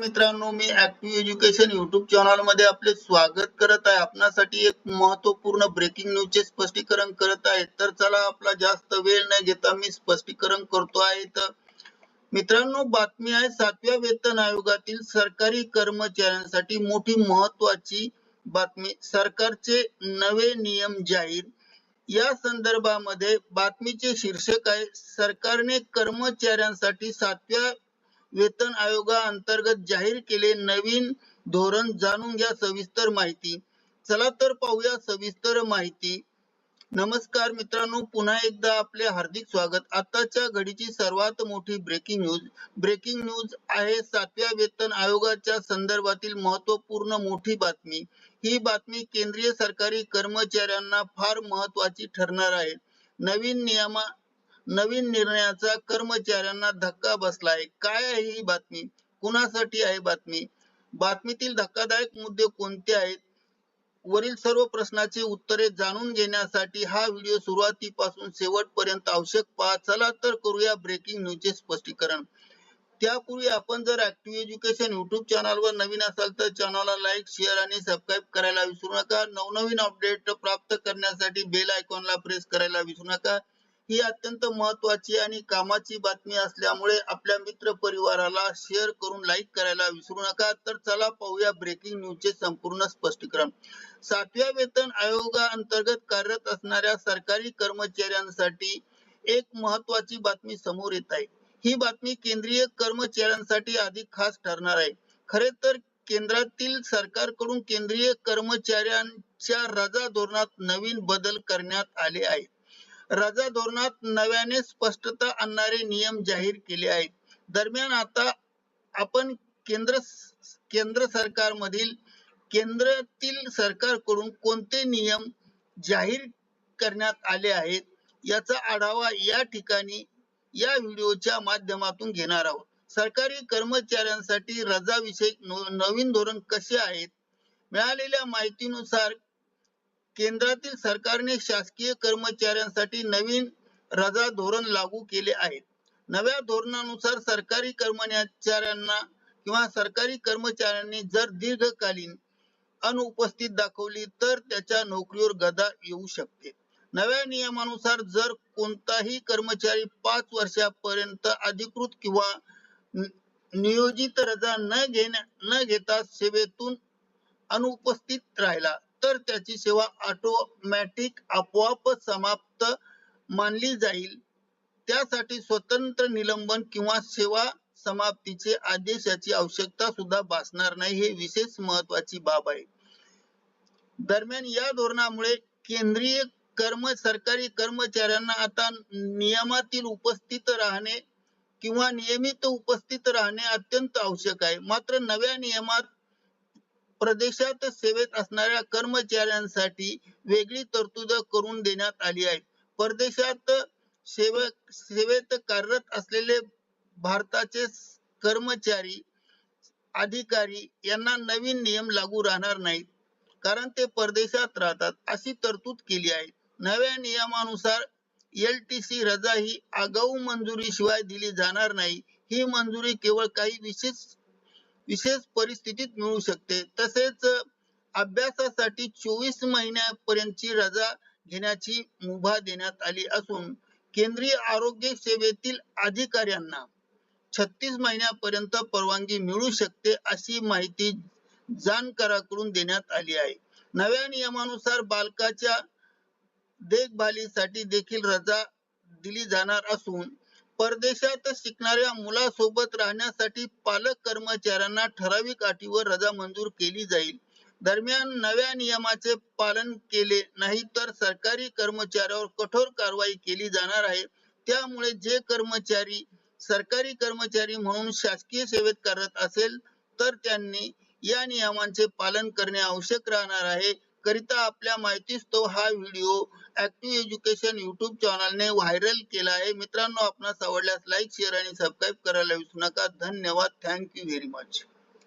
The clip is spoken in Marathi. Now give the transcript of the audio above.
मित्रांनो मी ऍक्टिव्ह एज्युकेशन युट्यूब चॅनलमध्ये आपले स्वागत करत आहे. आपणासाठी एक महत्त्वपूर्ण ब्रेकिंग न्यूज चे स्पष्टीकरण करत आहे. तर चला आपला जास्त वेळ न घेता मी स्पष्टीकरण करतो आहे. तर मित्रांनो बातमी आहे सातव्या वेतन आयोगातील सरकारी कर्मचाऱ्यांसाठी मोठी महत्वाची बातमी. सरकारचे नवे नियम जाहीर. या संदर्भामध्ये बातमीचे शीर्षक आहे सरकारने कर्मचाऱ्यांसाठी सातव्या वेतन आयोगा अंतर्गत जाहीर केले नवीन धोरण जाणून घ्या सविस्तर माहिती. चला तर पाहूया सविस्तर माहिती. नमस्कार मित्रांनो पुन्हा एकदा आपले हार्दिक स्वागत. आताच्या घडीची सर्वात मोठी ब्रेकिंग न्यूज ब्रेकिंग न्यूज आहे सातव्या वेतन आयोगाच्या संदर्भातील महत्त्वपूर्ण मोठी बातमी. ही बातमी केंद्रीय सरकारी कर्मचाऱ्यांना फार महत्वाची ठरणार आहे. नवीन नियमा नवीन निर्णयाचा कर्मचाऱ्यांना धक्का बसलाय. काय आहे ही बातमी? कुणासाठी आहे बातमी? बातमीतील धक्कादायक मुद्दे कोणते आहेत? वरील सर्व प्रश्नाची उत्तरे जाणून घेण्यासाठी हा व्हिडिओ सुरुवातीपासून शेवटपर्यंत आवश्यक पहा. चला तर करूया ब्रेकिंग न्यूजचे स्पष्टीकरण. त्यापूर्वी आपण जर ऍक्टिव्ह एज्युकेशन युट्यूब चॅनलवर नवीन असाल तर चॅनलला लाईक शेअर आणि सबस्क्राईब करायला विसरू नका. नवनवीन अपडेट प्राप्त करण्यासाठी बेल आयकॉनला प्रेस करायला विसरू नका. ही अत्यंत महत्वाची आणि कामाची बातमी असल्यामुळे आपल्या मित्र परिवाराला शेअर करून लाईक करायला विसरू नका. तर चला पाहूया ब्रेकिंग न्यूजचे संपूर्ण स्पष्टीकरण. सातव्या वेतन आयोगा अंतर्गत कार्यरत असणाऱ्या सरकारी कर्मचाऱ्यांसाठी एक महत्वाची बातमी समोर येत आहे. ही बातमी केंद्रीय कर्मचाऱ्यांसाठी अधिक खास ठरणार आहे. खरे तर केंद्रातील सरकारकडून केंद्रीय कर्मचाऱ्यांच्या रजा धोरणात नवीन बदल करण्यात आले आहेत. रजा धोरणात नव्याने स्पष्टता आणणारे नियम जाहीर केले आहेत. दरम्यान आता आपण केंद्र केंद्र सरकारमधील केंद्रातील सरकारकडून कोणते नियम जाहीर करण्यात आले आहेत याचा आढावा या ठिकाणी या व्हिडिओच्या माध्यमातून घेणार आहोत. सरकारी कर्मचाऱ्यांसाठी रजा विषयक नवीन धोरण कसे आहेत? मिळालेल्या माहितीनुसार केंद्रातील सरकारने शासकीय कर्मचाऱ्यांसाठी नवीन रजा धोरण लागू केले आहे. नव्या धोरणानुसार सरकारी कर्मचाऱ्यांना किंवा सरकारी कर्मचाऱ्यांनी जर दीर्घकालीन अनुपस्थित दाखवली तर त्याच्या नोकरीवर गदा येऊ शकते. नव्या नियमानुसार जर कोणताही कर्मचारी पाच वर्षापर्यंत अधिकृत किंवा नियोजित रजा न घेण्या न घेता सेवेतून अनुपस्थित राहिला तर त्याची सेवा ऑटोमॅटिक आपोआप समाप्त मानली जाईल. त्यासाठी स्वतंत्र निलंबन किंवा सेवा समाप्तीचे आदेशाची आवश्यकता सुद्धा भासणार नाही हे विशेष महत्वाची बाब आहे. दरम्यान या धोरणामुळे केंद्रीय कर्म सरकारी कर्मचाऱ्यांना आता नियमातील उपस्थित राहणे किंवा नियमित उपस्थित राहणे अत्यंत आवश्यक आहे. मात्र नव्या नियमात प्रदेशात सेवेत असणाऱ्या कर्मचाऱ्यांसाठी वेगळी तरतूद करून देण्यात आली आहे. परदेशात सेवक सेवेत कार्यरत असलेले भारताचे कर्मचारी अधिकारी यांना नवीन नियम लागू राहणार नाहीत. कारण ते परदेशात राहतात अशी तरतूद केली आहे. नव्या नियमानुसार एल टी सी रजा ही आगाऊ मंजुरी शिवाय दिली जाणार नाही. ही मंजुरी केवळ काही विशेष विशेष परिस्थितीत मिळू शकते. तसेच अभ्यासासाठी चोवीस महिन्यापर्यंतची रजा घेण्याची मुभा देण्यात आली असून केंद्रीय आरोग्य सेवेतील अधिकाऱ्यांना छत्तीस महिन्यापर्यंत परवानगी मिळू शकते अशी माहिती जाणकाराकडून देण्यात आली आहे. नव्या नियमानुसार बालकाच्या देखभालीसाठी देखील रजा दिली जाणार असून परदेशात शिकणाऱ्या मुलासोबत राहण्यासाठी पालक कर्मचाऱ्यांना ठराविक अटीवर रजा मंजूर केली जाईल. दरम्यान नव्या नियमाचे पालन केले नाही तर सरकारी कर्मचाऱ्यावर कठोर कारवाई केली जाणार आहे. त्यामुळे जे कर्मचारी सरकारी कर्मचारी म्हणून शासकीय सेवेत करत असेल तर त्यांनी या नियमांचे पालन करणे आवश्यक राहणार आहे. करिता आपल्या माहितीस्तव हा व्हिडिओ ऍक्टिव्ह एज्युकेशन युट्यूब चॅनलने व्हायरल केला आहे. मित्रांनो आपणास आवडल्यास लाईक शेअर आणि सबस्क्राईब करायला विसरू नका. धन्यवाद. Thank you very much